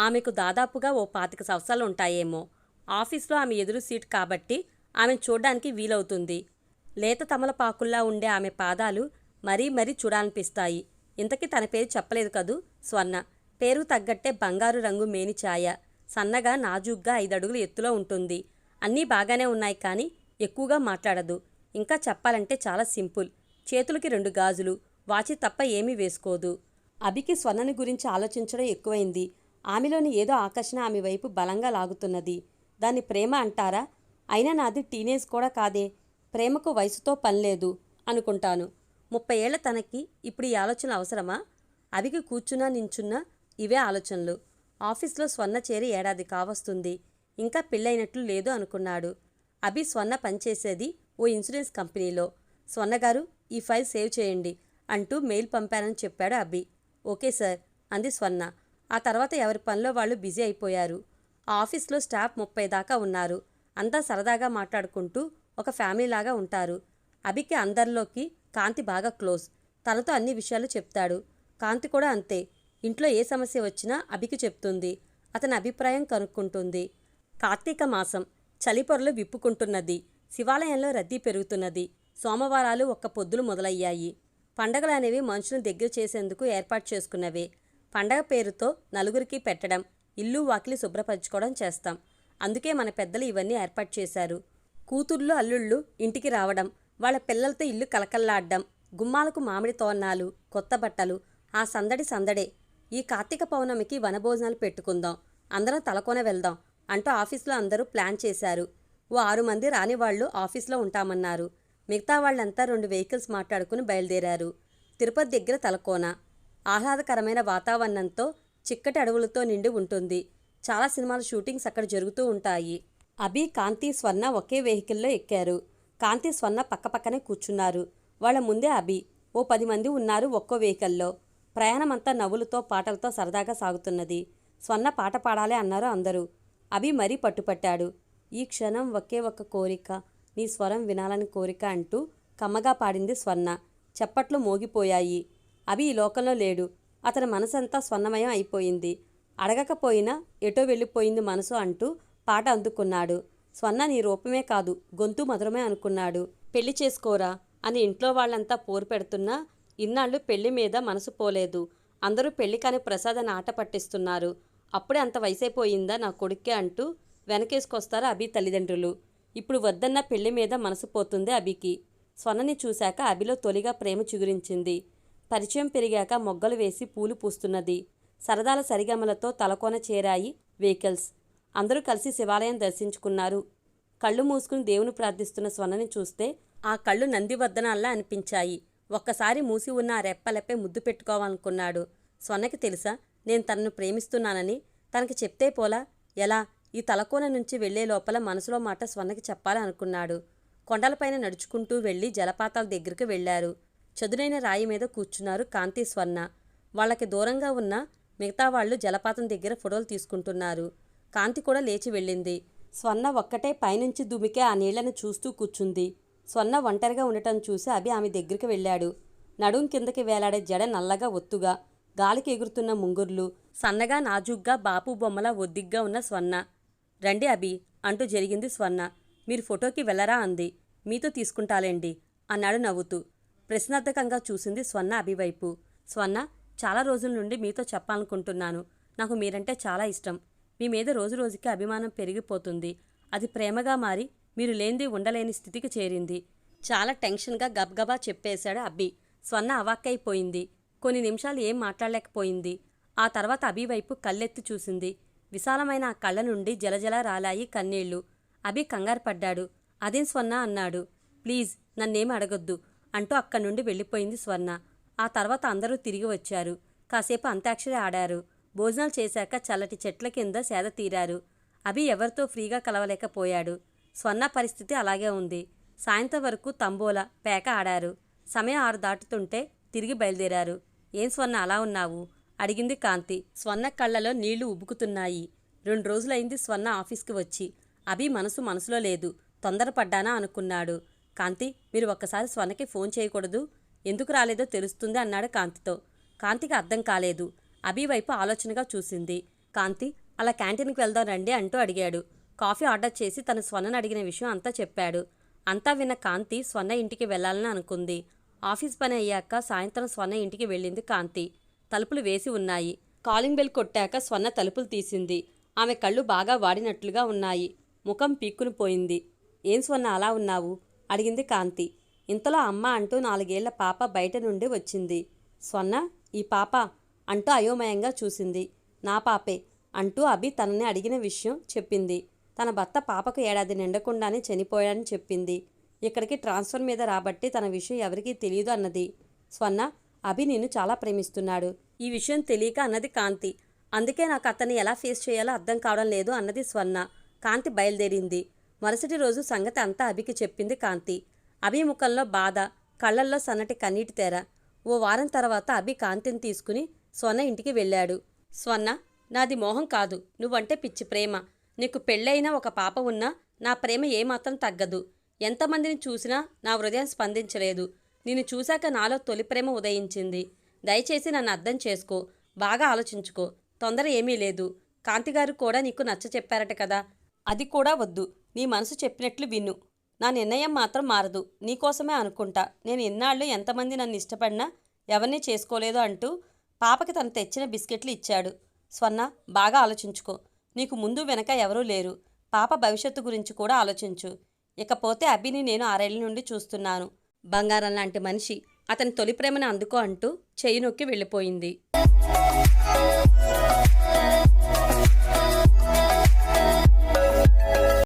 ఆమెకు దాదాపుగా ఓ పాతిక సంవత్సరాలు ఉంటాయేమో. ఆఫీస్లో ఆమె ఎదురు సీట్ కాబట్టి ఆమెను చూడడానికి వీలవుతుంది. లేత తమలపాకుల్లా ఉండే ఆమె పాదాలు మరీ మరీ చూడాలనిపిస్తాయి. ఇంతకీ తన పేరు చెప్పలేదు కదూ? స్వర్ణ. పేరు తగ్గట్టే బంగారు రంగు మేని ఛాయ సన్నగా నాజూగ్గా ఐదడుగులు ఎత్తులో ఉంటుంది. అన్నీ బాగానే ఉన్నాయి కానీ ఎక్కువగా మాట్లాడదు. ఇంకా చెప్పాలంటే చాలా సింపుల్. చేతులకి రెండు గాజులు. వాచి తప్ప ఏమీ వేసుకోదు. అభికి స్వర్ణని గురించి ఆలోచించడం ఎక్కువైంది. ఆమెలోని ఏదో ఆకర్షణ ఆమె వైపు బలంగా లాగుతున్నది. దాన్ని ప్రేమ అంటారా? అయినా నాది టీనేజ్ కూడా కాదే. ప్రేమకు వయసుతో పనిలేదు అనుకుంటాను. ముప్పై ఏళ్ళ తనకి ఇప్పుడు ఈ ఆలోచన అవసరమా? అవికి కూర్చున్నా నించున్నా ఇవే ఆలోచనలు. ఆఫీస్లో స్వర్ణ చేరి ఏడాది కావస్తుంది. ఇంకా పెళ్ళైనట్లు లేదు అనుకున్నాడు. అభి స్వర్ణ పనిచేసేది ఓ ఇన్సూరెన్స్ కంపెనీలో. స్వర్ణగారు ఈ ఫైల్ సేవ్ చేయండి అంటూ మెయిల్ పంపానని చెప్పాడు అభి. ఓకే సార్ అంది స్వర్ణ. ఆ తర్వాత ఎవరి పనిలో వాళ్ళు బిజీ అయిపోయారు. ఆఫీస్లో స్టాఫ్ ముప్పై దాకా ఉన్నారు. అంతా సరదాగా మాట్లాడుకుంటూ ఒక ఫ్యామిలీలాగా ఉంటారు. అభికి అందరిలోకి కాంతి బాగా క్లోజ్. తనతో అన్ని విషయాలు చెప్తాడు. కాంతి కూడా అంతే. ఇంట్లో ఏ సమస్య వచ్చినా అభికి చెప్తుంది. అతని అభిప్రాయం కనుక్కుంటుంది. కార్తీక మాసం. చలిపొరలు విప్పుకుంటున్నది. శివాలయంలో రద్దీ పెరుగుతున్నది. సోమవారాలు ఒక్క పొద్దులు మొదలయ్యాయి. పండగలు అనేవి మనుషులను దగ్గర చేసేందుకు ఏర్పాటు చేసుకున్నవే. పండగ పేరుతో నలుగురికి పెట్టడం ఇల్లు వాకిలి శుభ్రపరచుకోవడం చేస్తాం. అందుకే మన పెద్దలు ఇవన్నీ ఏర్పాటు చేశారు. కూతుర్లు అల్లుళ్ళు ఇంటికి రావడం వాళ్ళ పిల్లలతో ఇల్లు కలకల్లాడ్డం గుమ్మాలకు మామిడి తోరణాలు కొత్త బట్టలు ఆ సందడి సందడే ఈ కార్తీక పౌర్ణమికి వనభోజనాలు పెట్టుకుందాం. అందరం తలకొన వెళ్దాం అంటూ ఆఫీస్లో అందరూ ప్లాన్ చేశారు. ఓ ఆరు మంది రాని వాళ్ళు ఆఫీస్లో ఉంటామన్నారు. మిగతా వాళ్ళంతా రెండు వెహికల్స్ మాట్లాడుకుని బయలుదేరారు. తిరుపతి దగ్గర తలకోన ఆహ్లాదకరమైన వాతావరణంతో చిక్కటి అడవులతో నిండి ఉంటుంది. చాలా సినిమాల షూటింగ్స్ అక్కడ జరుగుతూ ఉంటాయి. అభి కాంతి స్వర్ణ ఒకే వెహికల్లో ఎక్కారు. కాంతి స్వర్ణ పక్కపక్కనే కూర్చున్నారు. వాళ్ళ ముందే అభి ఓ పది మంది ఉన్నారు ఒక్కో వెహికల్లో. ప్రయాణమంతా నవ్వులతో పాటలతో సరదాగా సాగుతున్నది. స్వర్ణ పాట పాడాలి అన్నారు అందరూ. అభి మరీ పట్టుపట్టాడు. ఈ క్షణం ఒకే ఒక్క కోరిక. నీ స్వరం వినాలని కోరిక అంటూ కమ్మగా పాడింది స్వర్ణ. చప్పట్లు మోగిపోయాయి. అభి ఈ లోకంలో లేడు. అతని మనసంతా స్వర్ణమయం అయిపోయింది. అడగకపోయినా ఎటో వెళ్ళిపోయింది మనసు అంటూ పాట అందుకున్నాడు. స్వర్ణ నీ రూపమే కాదు గొంతు మధురమే అనుకున్నాడు. పెళ్ళి చేసుకోరా అని ఇంట్లో వాళ్ళంతా పోరు పెడుతున్నా ఇన్నాళ్ళు పెళ్ళి మీద మనసు పోలేదు. అందరూ పెళ్ళి కాని ప్రసాదాన్ని ఆట పట్టిస్తున్నారు. అప్పుడే అంత వయసైపోయిందా నా కొడుక్కే అంటూ వెనకేసుకొస్తారు అభి తల్లిదండ్రులు. ఇప్పుడు వద్దన్న పెళ్ళి మీద మనసు పోతుంది అభికి. స్వర్ణని చూశాక అభిలో తొలిగా ప్రేమ చిగురించింది. పరిచయం పెరిగాక మొగ్గలు వేసి పూలు పూస్తున్నది. సరదాల సరిగమలతో తలకోన చేరాయి వెహికల్స్. అందరూ కలిసి శివాలయం దర్శించుకున్నారు. కళ్ళు మూసుకుని దేవుని ప్రార్థిస్తున్న స్వర్ణని చూస్తే ఆ కళ్ళు నందివర్ధనాల్లా అనిపించాయి. ఒక్కసారి మూసి ఉన్న ఆ రెప్పలపై ముద్దు పెట్టుకోవాలనుకున్నాడు. స్వర్ణకి తెలుసా నేను తనను ప్రేమిస్తున్నానని. తనకి చెప్తే పోలా ఎలా? ఈ తలకోన నుంచి వెళ్ళే లోపల మనసులో మాట స్వర్ణకి చెప్పాలనుకున్నాడు. కొండలపైన నడుచుకుంటూ వెళ్ళి జలపాతాల దగ్గరికి వెళ్ళారు చదునైన రాయి మీద కూర్చున్నారు కాంతి స్వర్ణ. వాళ్ళకి దూరంగా ఉన్న మిగతా వాళ్ళు జలపాతం దగ్గర ఫోటోలు తీసుకుంటున్నారు. కాంతి కూడా లేచి వెళ్ళింది. స్వర్ణ ఒక్కటే పైనుంచి దుమికే ఆ నీళ్ళను చూస్తూ కూర్చుంది. స్వర్ణ ఒంటరిగా ఉండటం చూసి అభి ఆమె దగ్గరికి వెళ్ళాడు. నడుం కిందకి వేలాడే జడ నల్లగా ఒత్తుగా గాలికి ఎగురుతున్న ముంగుర్లు సన్నగా నాజుగ్గా బాపు బొమ్మల ఒద్దిగ్గా ఉన్న స్వర్ణ. రండి అభి అంటూ జరిగింది స్వర్ణ. మీరు ఫోటోకి వెళ్ళరా? అంది. మీతో తీసుకుంటాలేండి అన్నాడు నవ్వుతూ. ప్రశ్నార్థకంగా చూసింది స్వర్ణ అభివైపు. స్వర్ణ చాలా రోజుల నుండి మీతో చెప్పాలనుకుంటున్నాను. నాకు మీరంటే చాలా ఇష్టం. మీ మీద రోజు రోజుకి అభిమానం పెరిగిపోతుంది. అది ప్రేమగా మారి మీరు లేనిది ఉండలేని స్థితికి చేరింది. చాలా టెన్షన్గా గబగబా చెప్పేశాడు అబ్బి. స్వర్ణ అవాక్కైపోయింది. కొన్ని నిమిషాలు ఏం మాట్లాడలేకపోయింది. ఆ తర్వాత అభి వైపు కళ్ళెత్తి చూసింది. విశాలమైన ఆ కళ్ళ నుండి జలజల రాలాయి కన్నీళ్ళు. అభి కంగారు పడ్డాడు. అదేం స్వర్ణ అన్నాడు. ప్లీజ్ నన్నేం అడగొద్దు. అంటూ అక్కడి నుండి వెళ్ళిపోయింది స్వర్ణ. ఆ తర్వాత అందరూ తిరిగి వచ్చారు. కాసేపు అంతాక్షరి ఆడారు. భోజనాలు చేశాక చల్లటి చెట్ల కింద సేద తీరారు. అభి ఎవరితో ఫ్రీగా కలవలేకపోయాడు. స్వర్ణ పరిస్థితి అలాగే ఉంది. సాయంత్రం వరకు తంబోలా పేక ఆడారు. సమయం ఆరు దాటుతుంటే తిరిగి బయలుదేరారు. ఏం స్వర్ణ అలా ఉన్నావు? అడిగింది కాంతి. స్వర్ణ కళ్ళలో నీళ్ళు ఉబ్బుకుతున్నాయి రెండు రోజులైంది స్వర్ణ ఆఫీస్కి వచ్చి. అభి మనసు మనసులో లేదు. తొందరపడ్డానా? అనుకున్నాడు. కాంతి మీరు ఒక్కసారి స్వర్ణకి ఫోన్ చేయకూడదు. ఎందుకు రాలేదో తెలుస్తుంది అన్నాడు కాంతితో. కాంతికి అర్థం కాలేదు. అభి వైపు ఆలోచనగా చూసింది. కాంతి అలా క్యాంటీన్కి వెళ్దాం రండి అంటూ అడిగాడు. కాఫీ ఆర్డర్ చేసి తను స్వర్ణను అడిగిన విషయం అంతా చెప్పాడు. అంతా విన్న కాంతి స్వర్ణ ఇంటికి వెళ్ళాలని అనుకుంది. ఆఫీస్ పని అయ్యాక సాయంత్రం స్వర్ణ ఇంటికి వెళ్ళింది కాంతి. తలుపులు వేసి ఉన్నాయి. కాలింగ్ బెల్ కొట్టాక స్వర్ణ తలుపులు తీసింది. ఆమె కళ్ళు బాగా వాడినట్లుగా ఉన్నాయి. ముఖం పీక్కుని పోయింది ఏం స్వర్ణ అలా ఉన్నావు? అడిగింది కాంతి. ఇంతలో అమ్మ అంటూ నాలుగేళ్ళ పాప బయట నుండి వచ్చింది. స్వర్ణ ఈ పాప అంటూ అయోమయంగా చూసింది. నా పాపే అంటూ అభి తనని అడిగిన విషయం చెప్పింది. తన భర్త పాపకు ఏడాది నిండకుండానే చనిపోయాడని చెప్పింది. ఇక్కడికి ట్రాన్స్ఫర్ మీద రాబట్టి తన విషయం ఎవరికీ తెలియదు అన్నది. స్వర్ణ అభి నిన్ను చాలా ప్రేమిస్తున్నాడు. ఈ విషయం తెలియక అన్నది కాంతి. అందుకే నాకు అతన్ని ఎలా ఫేస్ చేయాలో అర్థం కావడం లేదు అన్నది స్వర్ణ. కాంతి బయలుదేరింది. మరుసటి రోజు సంగతి అంతా అభికి చెప్పింది కాంతి. అభి ముఖంలో బాధ కళ్ళల్లో సన్నటి కన్నీటి తెర. ఓ వారం తర్వాత అభి కాంతిని తీసుకుని స్వర్ణ ఇంటికి వెళ్ళాడు. స్వర్ణ నాది మోహం కాదు. నువ్వంటే పిచ్చి ప్రేమ. నీకు పెళ్ళైన ఒక పాప ఉన్నా నా ప్రేమ ఏమాత్రం తగ్గదు. ఎంతమందిని చూసినా నా హృదయం స్పందించలేదు. నిన్ను చూశాక నాలో తొలి ప్రేమ ఉదయించింది. దయచేసి నన్ను అర్థం చేసుకో. బాగా ఆలోచించుకో. తొందర ఏమీ లేదు. కాంతిగారు కూడా నీకు నచ్చ చెప్పారట కదా. అది కూడా వద్దు. నీ మనసు చెప్పినట్లు విను. నా నిర్ణయం మాత్రం మారదు. నీకోసమే అనుకుంటా. నేను ఎన్నాళ్ళు ఎంతమంది నన్ను ఇష్టపడినా ఎవరిని చేసుకోలేదు అంటూ పాపకి తను తెచ్చిన బిస్కెట్లు ఇచ్చాడు. స్వర్ణ బాగా ఆలోచించుకో. నీకు ముందు వెనక ఎవరూ లేరు. పాప భవిష్యత్తు గురించి కూడా ఆలోచించు. ఇకపోతే అభిని నేను ఆరేళ్ళ నుండి చూస్తున్నాను. బంగారం లాంటి మనిషి. అతని తొలి ప్రేమను అందుకో అంటూ చెయ్యి నొక్కి వెళ్ళిపోయింది.